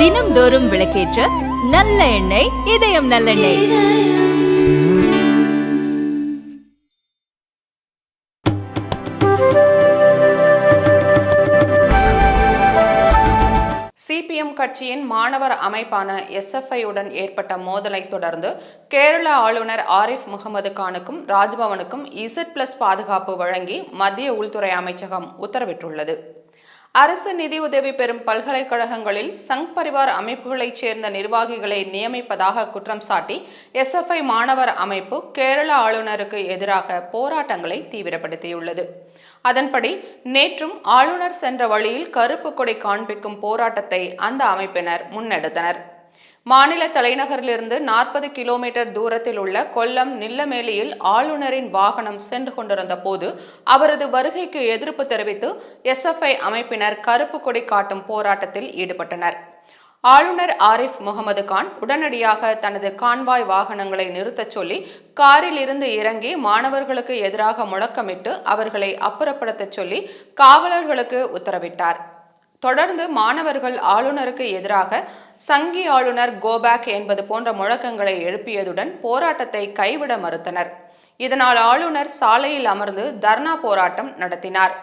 தினம்தோறும் விளக்கேற்ற நல்ல எண்ணெய் இதயம் நல்லெண்ணெய் சிபிஎம் கட்சியின் மாணவர் அமைப்பான எஸ்எஃப்ஐ உடன் ஏற்பட்ட மோதலை தொடர்ந்து கேரள ஆளுநர் ஆரிஃப் முகமது கானுக்கும் ராஜ்பவனுக்கும் இசட் பிளஸ் பாதுகாப்பு வழங்கி மத்திய உள்துறை அமைச்சகம் உத்தரவிட்டுள்ளது. அரசு நிதியுதவி பெறும் பல்கலைக்கழகங்களில் சங் பரிவார் அமைப்புகளைச் சேர்ந்த நிர்வாகிகளை நியமிப்பதாக குற்றம் சாட்டி எஸ்எஃப்ஐ மாணவர் அமைப்பு கேரள ஆளுநருக்கு எதிராக போராட்டங்களை தீவிரப்படுத்தியுள்ளது. அதன்படி நேற்றும் ஆளுநர் சென்ற வழியில் கருப்பு கொடை காண்பிக்கும் போராட்டத்தை அந்த அமைப்பினர் முன்னெடுத்தனர். மாநில தலைநகரிலிருந்து நாற்பது கிலோமீட்டர் தூரத்தில் உள்ள கொல்லம் நில்லமேலியில் ஆளுநரின் வாகனம் சென்று கொண்டிருந்த போது அவரது வருகைக்கு எதிர்ப்பு தெரிவித்து எஸ்எஃப்ஐ அமைப்பினர் கருப்பு கொடி காட்டும் போராட்டத்தில் ஈடுபட்டனர். ஆளுநர் ஆரிஃப் முகமது கான் உடனடியாக தனது கான்வாய் வாகனங்களை நிறுத்தச் சொல்லி காரில் இருந்து இறங்கி மாணவர்களுக்கு எதிராக முழக்கமிட்டு அவர்களை அப்புறப்படுத்தச் சொல்லி காவலர்களுக்கு உத்தரவிட்டார். தொடர்ந்து மாணவர்கள் ஆளுநருக்கு எதிராக சங்கி ஆளுநர் கோபேக் என்பது போன்ற முழக்கங்களை எழுப்பியதுடன் போராட்டத்தை கைவிட மறுத்தனர். இதனால் ஆளுநர் சாலையில் அமர்ந்து தர்ணா போராட்டம் நடத்தினார்.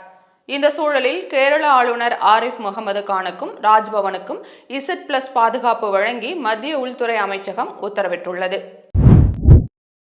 இந்த சூழலில் கேரள ஆளுநர் ஆரிஃப் முகமது கானுக்கும் ராஜ்பவனுக்கும் இசட் பிளஸ் பாதுகாப்பு வழங்கி மத்திய உள்துறை அமைச்சகம் உத்தரவிட்டுள்ளது.